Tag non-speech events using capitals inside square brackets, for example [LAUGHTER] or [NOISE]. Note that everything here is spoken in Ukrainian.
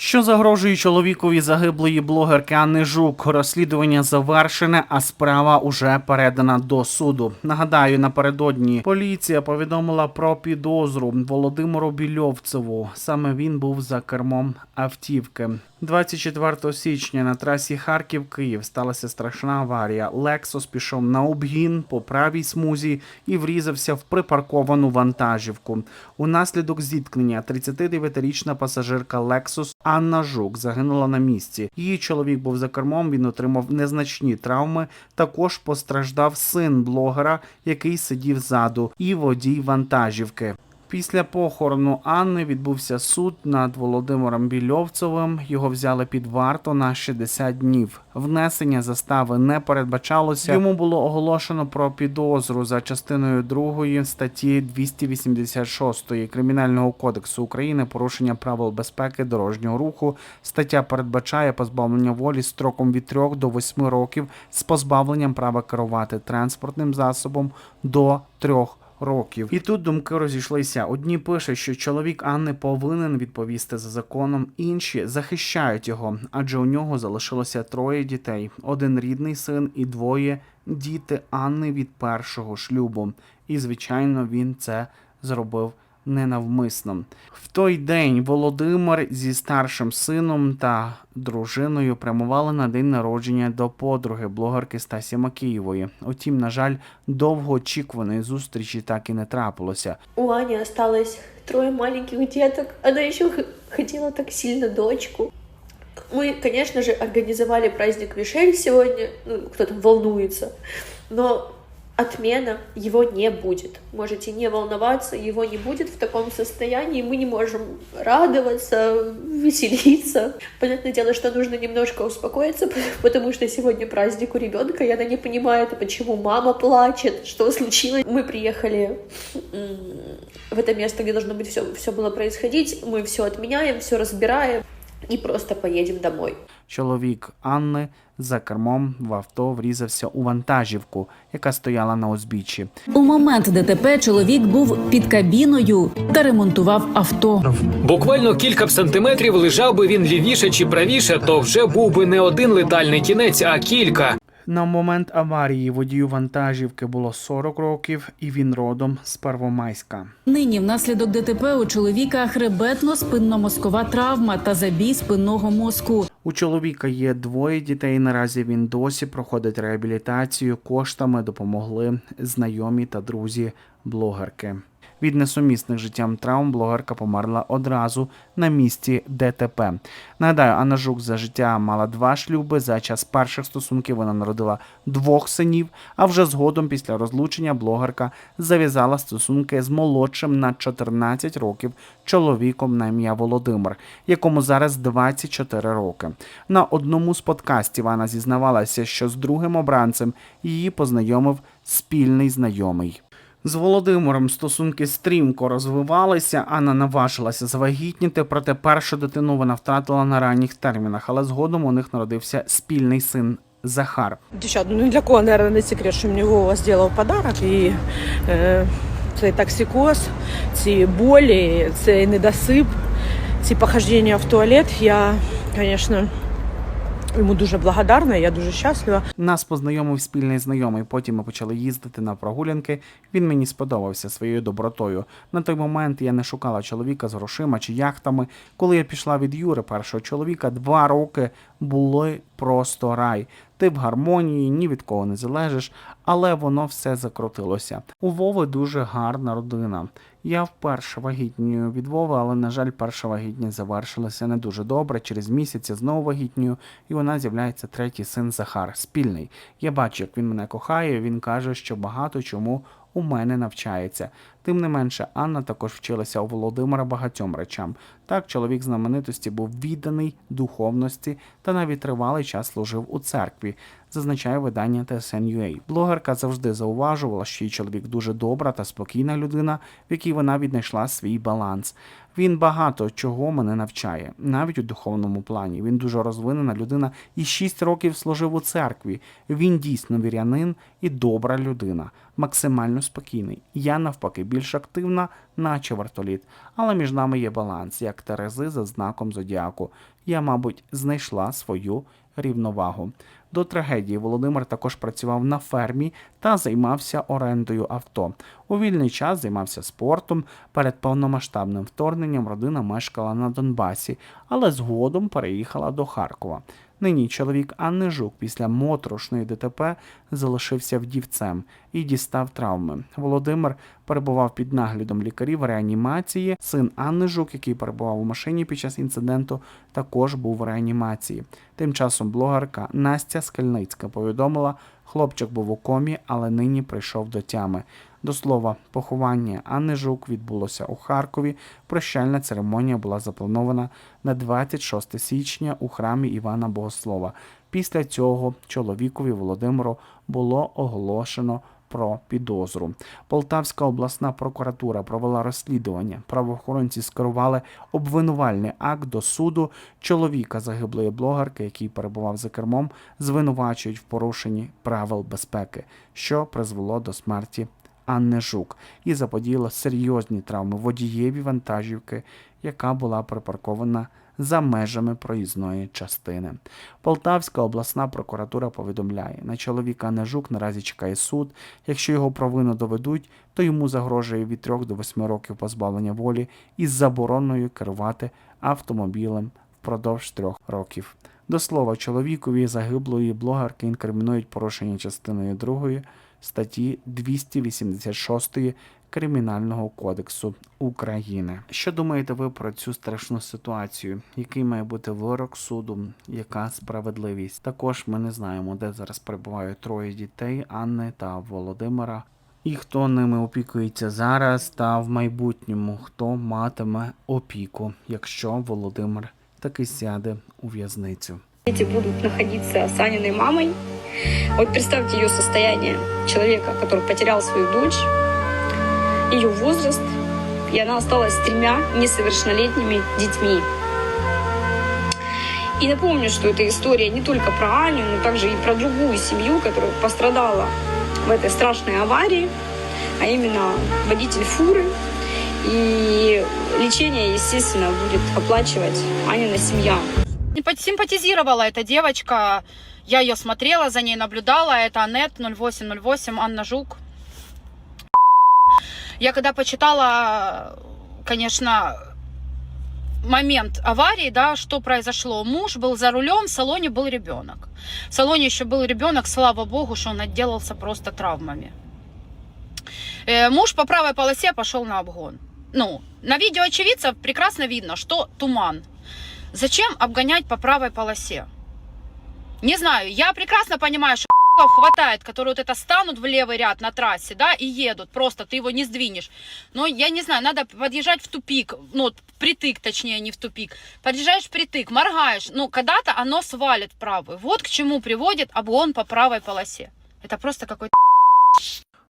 Що загрожує чоловікові загиблої блогерки Анни Жук? Розслідування завершене, а справа уже передана до суду. Нагадаю, напередодні поліція повідомила про підозру Володимиру Більовцеву. Саме він був за кермом автівки. 24 січня на трасі Харків-Київ сталася страшна аварія. Лексус пішов на обгін по правій смузі і врізався в припарковану вантажівку. Унаслідок зіткнення 39-річна пасажирка Lexus Анна Жук загинула на місці. Її чоловік був за кермом. Він отримав незначні травми. Також постраждав син блогера, який сидів ззаду, і водій вантажівки. Після похорону Анни відбувся суд над Володимиром Більовцевим. Його взяли під варту на 60 днів. Внесення застави не передбачалося. Йому було оголошено про підозру за частиною 2 статті 286 Кримінального кодексу України порушення правил безпеки дорожнього руху. Стаття передбачає позбавлення волі строком від 3 до 8 років з позбавленням права керувати транспортним засобом до 3 років. І тут думки розійшлися. Одні пишуть, що чоловік Анни повинен відповісти за законом, інші захищають його, адже у нього залишилося троє дітей: один рідний син і двоє діти Анни від першого шлюбу. І звичайно, він це зробив. Ненавмисно в той день Володимир зі старшим сином та дружиною прямували на день народження до подруги блогерки Стасі Макієвої. Утім, на жаль, довгоочікуваної зустрічі так і не трапилося. У Ани осталось трое маленьких деток. Она еще х- хотела так сильно дочку. Мы, конечно же, организовали праздник Мишель сегодня. Ну, кто там волнуется. Но отмена его не будет. Можете не волноваться, его не будет в таком состоянии. Мы не можем радоваться, веселиться. Понятное дело, что нужно немножко успокоиться, [LAUGHS] потому что сегодня праздник у ребенка, и она не понимает, почему мама плачет, что случилось. Мы приехали в это место, где должно быть все, все было происходить. Мы все отменяем, все разбираем и просто поедем домой. Чоловік Анни за кермом в авто врізався у вантажівку, яка стояла на узбіччі. У момент ДТП чоловік був під кабіною та ремонтував авто. Буквально кілька б сантиметрів лежав би він лівіше чи правіше, то вже був би не один летальний кінець, а кілька. На момент аварії водію вантажівки було 40 років, і він родом з Первомайська. Нині внаслідок ДТП у чоловіка хребетно-спинномозкова травма та забій спинного мозку. У чоловіка є двоє дітей. Наразі він досі проходить реабілітацію. Коштами допомогли знайомі та друзі блогерки. Від несумісних життям травм блогерка померла одразу на місці ДТП. Нагадаю, Анна Жук за життя мала два шлюби. За час перших стосунків вона народила двох синів. А вже згодом, після розлучення, блогерка зав'язала стосунки з молодшим на 14 років чоловіком на ім'я Володимир, якому зараз 24 роки. На одному з подкастів вона зізнавалася, що з другим обранцем її познайомив спільний знайомий. З Володимиром стосунки стрімко розвивалися. Анна наважилася завагітніти, проте першу дитину вона втратила на ранніх термінах, але згодом у них народився спільний син Захар. Дівчат, ну для кого, наверное, не секрет, що мені Вова зробив подарок. І е, цей токсикоз, ці болі, цей недосип, ці похождення в туалет. Я, звісно, йому дуже благодарна, я дуже щаслива. Нас познайомив спільний знайомий. Потім ми почали їздити на прогулянки. Він мені сподобався своєю добротою. На той момент я не шукала чоловіка з грошима чи яхтами. Коли я пішла від Юри, першого чоловіка, два роки були просто рай. Ти в гармонії, ні від кого не залежиш, але воно все закрутилося. У Вови дуже гарна родина. Я вперше вагітнюю від Вови, але, на жаль, перша вагітність завершилася не дуже добре. Через місяць я знову вагітнюю, і нас з'являється третій син Захар, спільний. Я бачу, як він мене кохає. Він каже, що багато чому у мене навчається. Тим не менше, Анна також вчилася у Володимира багатьом речам. Так, чоловік знаменитості був відданий духовності та навіть тривалий час служив у церкві, зазначає видання TSN.ua. Блогерка завжди зауважувала, що її чоловік дуже добра та спокійна людина, в якій вона віднайшла свій баланс. Він багато чого мене навчає, навіть у духовному плані. Він дуже розвинена людина і 6 років служив у церкві. Він дійсно вірянин і добра людина, максимально спокійний. Я навпаки більш більш активна, наче вертоліт. Але між нами є баланс, як Терези за знаком зодіаку. Я, мабуть, знайшла свою рівновагу. До трагедії Володимир також працював на фермі та займався орендою авто. У вільний час займався спортом. Перед повномасштабним вторгненням родина мешкала на Донбасі, але згодом переїхала до Харкова. Нині чоловік Анни Жук після моторошної ДТП залишився вдівцем і дістав травми. Володимир перебував під наглядом лікарів реанімації. Син Анни Жук, який перебував у машині під час інциденту, також був в реанімації. Тим часом блогерка Настя Скальницька повідомила, хлопчик був у комі, але нині прийшов до тями. До слова, поховання Анни Жук відбулося у Харкові. Прощальна церемонія була запланована на 26 січня у храмі Івана Богослова. Після цього чоловікові Володимиру було оголошено про підозру. Полтавська обласна прокуратура провела розслідування. Правоохоронці скерували обвинувальний акт до суду. Чоловіка загиблої блогерки, який перебував за кермом, звинувачують в порушенні правил безпеки, що призвело до смерті Анни Жук і заподіяло серйозні травми водієві вантажівки, яка була припаркована за межами проїзної частини. Полтавська обласна прокуратура повідомляє, на чоловіка Анни Жук наразі чекає суд. Якщо його провину доведуть, то йому загрожує від 3 до 8 років позбавлення волі із забороною керувати автомобілем впродовж трьох років. До слова, чоловікові загиблої блогерки інкримінують порушення частиною 2 статті 286 Кримінального кодексу України. Що думаєте ви про цю страшну ситуацію? Який має бути вирок суду? Яка справедливість? Також ми не знаємо, де зараз перебувають троє дітей Анни та Володимира. І хто ними опікується зараз та в майбутньому, хто матиме опіку, якщо Володимир таки сяде у в'язницю. Дети будут находиться с Аниной мамой. Вот представьте ее состояние человека, который потерял свою дочь, ее возраст, и она осталась с тремя несовершеннолетними детьми. И напомню, что эта история не только про Аню, но также и про другую семью, которая пострадала в этой страшной аварии, а именно водитель фуры. И лечение, естественно, будет оплачивать Анина семья. Симпа- Симпатизировала эта девочка. Я ее смотрела, за ней наблюдала. Это Анет 0808, Анна Жук. Я когда почитала, конечно, момент аварии, да, что произошло. Муж был за рулем, в салоне был ребенок. В салоне еще был ребенок, слава богу, что он отделался просто травмами. Э, Муж по правой полосе пошел на обгон. Ну, на видео очевидцев прекрасно видно, что туман. Зачем обгонять по правой полосе? Не знаю, я прекрасно понимаю, что хватает, которые вот это станут в левый ряд на трассе, да, и едут, просто ты его не сдвинешь. Но я не знаю, надо подъезжать в тупик, ну, вот притык, точнее, не в тупик. Подъезжаешь в притык, моргаешь, ну, когда-то оно свалит в правую. Вот к чему приводит обгон по правой полосе. Это просто какой-то